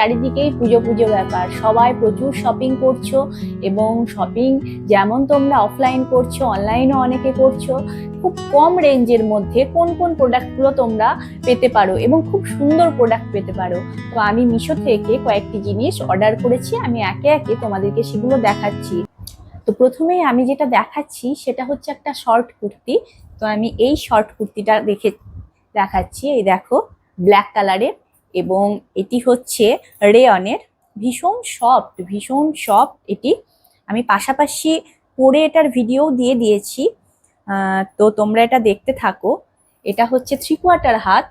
চারিদিকেই পুজো পুজো ব্যাপার। সবাই প্রচুর শপিং করছ এবং শপিং যেমন তোমরা অফলাইন করছ অনলাইনও অনেকে করছ, খুব কম রেঞ্জের মধ্যে কোন কোন প্রোডাক্টগুলো তোমরা পেতে পারো এবং খুব সুন্দর প্রোডাক্ট পেতে পারো। তো আমি মিশো থেকে কয়েকটি জিনিস অর্ডার করেছি, আমি একে একে তোমাদেরকে সেগুলো দেখাচ্ছি। তো প্রথমেই আমি যেটা দেখাচ্ছি সেটা হচ্ছে একটা শর্ট কুর্তি। তো আমি এই শর্ট কুর্তিটা দেখে দেখাচ্ছি, এই দেখো ব্ল্যাক কালারের এবং এটি হচ্ছে রেয়নের ভীষণ সফট ভীষণ সফট এটি। আমি পাশাপাশি পরে এটার ভিডিও দিয়ে দিয়েছি। তো তোমরা এটা দেখতে থাকো। এটা হচ্ছে থ্রি কোয়ার্টার হাত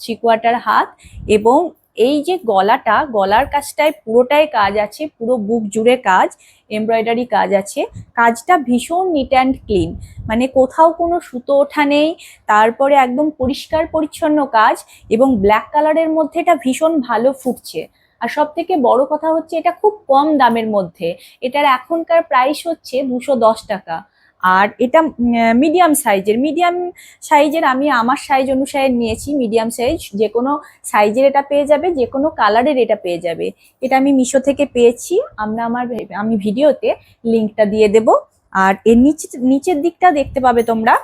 থ্রি কোয়ার্টার হাত এবং এই যে গলাটা, গলার কাজটায় পুরোটাই কাজ আছে, পুরো বুক জুড়ে কাজ এমব্রয়ডারি কাজ আছে। কাজটা ভীষণ নিট অ্যান্ড ক্লিন মানে কোথাও কোনো সুতো ওঠা নেই, তারপরে একদম পরিষ্কার পরিচ্ছন্ন কাজ এবং ব্ল্যাক কালারের মধ্যে এটা ভীষণ ভালো ফুটছে। আর সব থেকে বড় কথা হচ্ছে এটা খুব কম দামের মধ্যে, এটার এখনকার প্রাইস হচ্ছে দুশো দশ টাকা। আর এটা মিডিয়াম সাইজের মিডিয়াম সাইজের আমি আমার সাইজ অনুসারে নিয়েছি। মিডিয়াম সাইজ যে কোনো সাইজের এটা পেয়ে যাবে যে কোনো কালারের এটা পেয়ে যাবে। এটা আমি মিশো থেকে পেয়েছি। আমরা আমার, আমি ভিডিওতে লিঙ্কটা দিয়ে দেব। আর এর নিচে, নিচের দিকটা দেখতে পাবে তোমরা।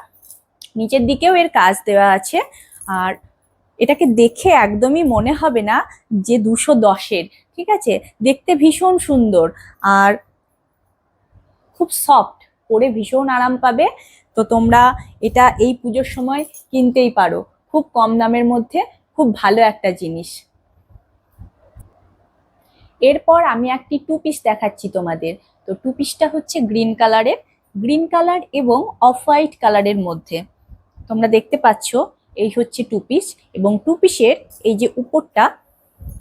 নিচের দিকেও এর কাজ দেওয়া আছে। আর এটাকে দেখে একদমই মনে হবে না যে দুশো দশের, ঠিক আছে? দেখতে ভীষণ সুন্দর। আর খুব সফট পরে ভীষণ আরাম পাবে, তো তোমরা এটা এই পুজোর সময় কিনতেই পারো। খুব কম দামের মধ্যে, খুব ভালো একটা জিনিস। এরপর আমি একটি টু পিস দেখাচ্ছি তোমাদের। তো টু পিসটা হচ্ছে গ্রিন কালারের গ্রিন কালার এবং অফ হোয়াইট কালারের মধ্যে। তোমরা দেখতে পাচ্ছ, এই হচ্ছে টু পিস এবং টু পিসের এই যে উপরটা,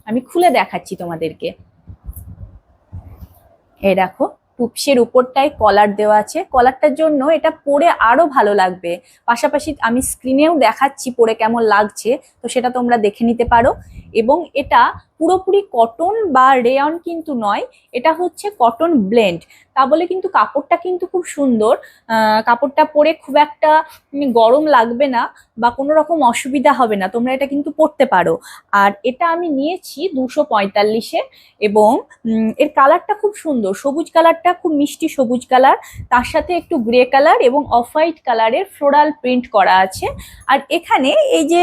আমি খুলে দেখাচ্ছি তোমাদেরকে। এই দেখো টুপসের উপরটায় কলার দেওয়া আছে। কলারটার জন্য এটা পরে আরও ভালো লাগবে। পাশাপাশি আমি স্ক্রিনেও দেখাচ্ছি পরে কেমন লাগছে, তো সেটা তোমরা দেখে নিতে পারো। এবং এটা পুরোপুরি কটন বা রেয়ন কিন্তু নয়, এটা হচ্ছে কটন ব্লেন্ড তা বলে কিন্তু কাপড়টা কিন্তু খুব সুন্দর। কাপড়টা পরে খুব একটা গরম লাগবে না বা কোনো রকম অসুবিধা হবে না। তোমরা এটা কিন্তু পরতে পারো। আর এটা আমি নিয়েছি দুশো পঁয়তাল্লিশে এবং এর কালারটা খুব সুন্দর। সবুজ কালারটা খুব মিষ্টি সবুজ কালার। তার সাথে একটু গ্রে কালার এবং অফ হোয়াইট কালারের ফ্লোরাল প্রিন্ট করা আছে। আর এখানে এই যে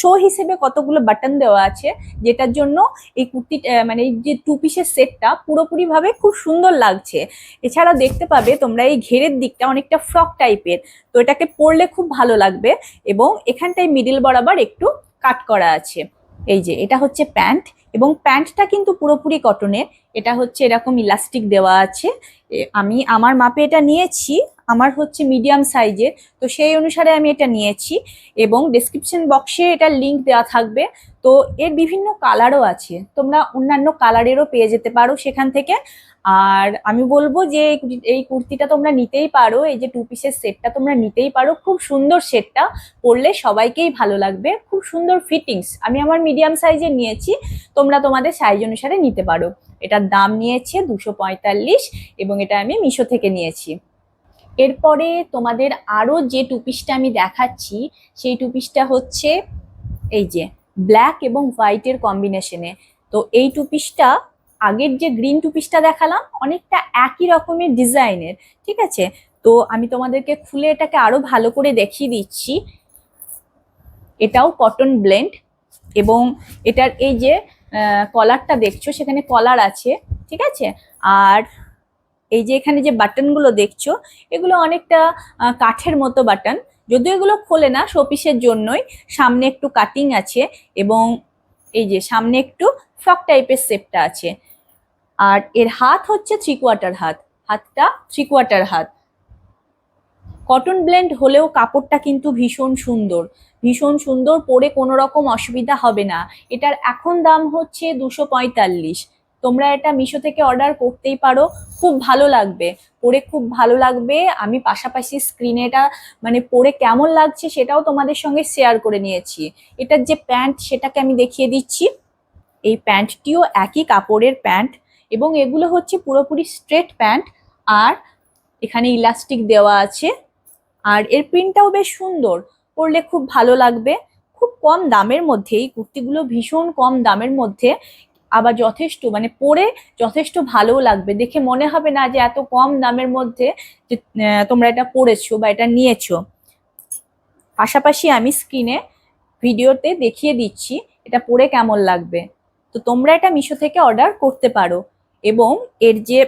শো হিসেবে কতগুলো বাটন দেওয়া আছে, যেটার জন্য এই কুর্তি মানে এই যে টু পিসের সেটটা পুরোপুরিভাবে খুব সুন্দর লাগছে। এছাড়া দেখতে পাবে তোমরা এই ঘেরের দিকটা অনেকটা ফ্রক টাইপের। তো এটাকে পরলে খুব ভালো লাগবে এবং এখানটায় মিডিল বরাবর একটু কাট করা আছে। এই যে, এটা হচ্ছে প্যান্ট এবং প্যান্টটা কিন্তু পুরোপুরি কটনের। এটা হচ্ছে এরকম ইলাস্টিক দেওয়া আছে। আমি, আমার মাপে এটা নিয়েছি। আমার হচ্ছে মিডিয়াম সাইজের তো সেই অনুসারে আমি এটা নিয়েছি এবং ডেসক্রিপশন বক্সে এটা লিংক দেওয়া থাকবে। তো এর বিভিন্ন কালারও আছে। তোমরা অন্যান্য কালারেরও পেয়ে যেতে পারো সেখান থেকে। আর আমি বলব যে এই কুর্তিটা তোমরা নিতেই পারো। এই যে টু পিসের সেটটা তোমরা নিতেই পারো। খুব সুন্দর সেটটা পরলে সবাইকেই ভালো লাগবে। খুব সুন্দর ফিটিংস আমি আমার মিডিয়াম সাইজের নিয়েছি। তোমরা তোমাদের সাইজ অনুসারে নিতে পারো। এটার দাম নিয়েছে দুশো এবং এটা আমি মিশো থেকে নিয়েছি। এরপরে তোমাদের আরও যে টু পিসটা আমি দেখাচ্ছি, সেই টু পিসটা হচ্ছে এই যে ব্ল্যাক এবং হোয়াইটের কম্বিনেশনে। তো এই টু পিসটা আগের যে গ্রিন টু পিসটা দেখালাম, অনেকটা একই রকমের ডিজাইনের, ঠিক আছে? তো আমি তোমাদেরকে খুলে এটাকে আরও ভালো করে দেখিয়ে দিচ্ছি। এটাও কটন ব্লেন্ড এবং এটার এই যে কলারটা দেখছ, সেখানে কলার আছে, ঠিক আছে? আর এই যে এখানে যে বাটনগুলো দেখছ, এগুলো অনেকটা কাঠের মতো বাটন যদিও এগুলো খোলে না শোপিসের জন্যই, সামনে একটু কাটিং আছে এবং এই যে সামনে একটু ফ্রক টাইপের শেপটা আছে। আর এর হাত হচ্ছে থ্রি কোয়ার্টার হাত। হাতটা থ্রি কোয়ার্টার হাত। কটন ব্লেন্ড হলেও কাপড়টা কিন্তু ভীষণ সুন্দর। ভীষণ সুন্দর, পরে কোনো রকম অসুবিধা হবে না। এটার এখন দাম হচ্ছে দুশো পঁয়তাল্লিশ। তোমরা এটা মিশো থেকে অর্ডার করতেই পারো। খুব ভালো লাগবে। পরে খুব ভালো লাগবে। আমি পাশাপাশি স্ক্রিনে এটা মানে পরে কেমন লাগছে সেটাও তোমাদের সঙ্গে শেয়ার করে নিয়েছি। এটার যে প্যান্ট সেটাকে আমি দেখিয়ে দিচ্ছি। এই প্যান্টটিও একই কাপড়ের প্যান্ট এবং এগুলো হচ্ছে পুরোপুরি স্ট্রেট প্যান্ট আর এখানে ইলাস্টিক দেওয়া আছে। আর এর প্রিন্টটাও বেশ সুন্দর। পরলে খুব ভালো লাগবে। খুব কম দামের মধ্যে, এই কুর্তিগুলো ভীষণ কম দামের মধ্যে আবার যথেষ্ট মানে পরে যথেষ্ট ভালো লাগবে। দেখে মনে হবে না যে এত কম দামের মধ্যে যে তোমরা এটা পরেছো বা এটা নিয়েছো। পাশাপাশি আমি স্ক্রিনে ভিডিওতে দেখিয়ে দিচ্ছি এটা পরে কেমন লাগবে। তো তোমরা এটা মিশো থেকে অর্ডার করতে পারো এবং এর যে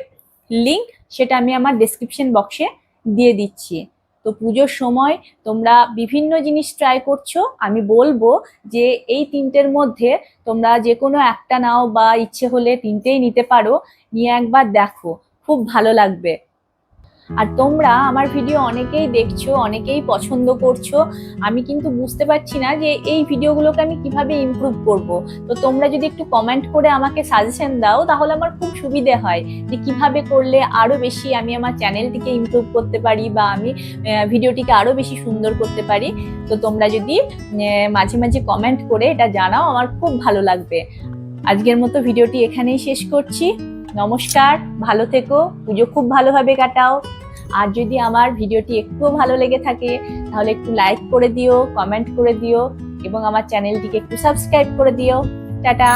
লিংক সেটা আমি আমার ডেসক্রিপশন বক্সে দিয়ে দিচ্ছি। তো পুজোর সময় তোমরা বিভিন্ন জিনিস ট্রাই করছ। আমি বলব যে এই তিনটের মধ্যে তোমরা যে কোনো একটা নাও বা ইচ্ছে হলে তিনটেই নিতে পারো। নিয়ে একবার দেখো, খুব ভালো লাগবে। আর তোমরা আমার ভিডিও অনেকেই দেখছ, অনেকেই পছন্দ করছ। আমি কিন্তু বুঝতে পারছি না যে এই ভিডিওগুলোকে আমি কীভাবে ইমপ্রুভ করব। তো তোমরা যদি একটু কমেন্ট করে আমাকে সাজেশন দাও, তাহলে আমার খুব সুবিধে হয় যে কীভাবে করলে আরও বেশি আমি আমার চ্যানেলটিকে ইমপ্রুভ করতে পারি বা আমি ভিডিওটিকে আরও বেশি সুন্দর করতে পারি। তো তোমরা যদি মাঝে মাঝে কমেন্ট করে এটা জানাও, আমার খুব ভালো লাগবে। আজকের মতো ভিডিওটি এখানেই শেষ করছি। নমস্কার, ভালো থেকো, পুজো খুব ভালোভাবে কাটাও। আর যদি আমার ভিডিওটি একটুও ভালো লেগে থাকে, তাহলে একটু লাইক করে দিও কমেন্ট করে দিও, এবং আমার চ্যানেলটিকে একটু সাবস্ক্রাইব করে দিও। টাটা!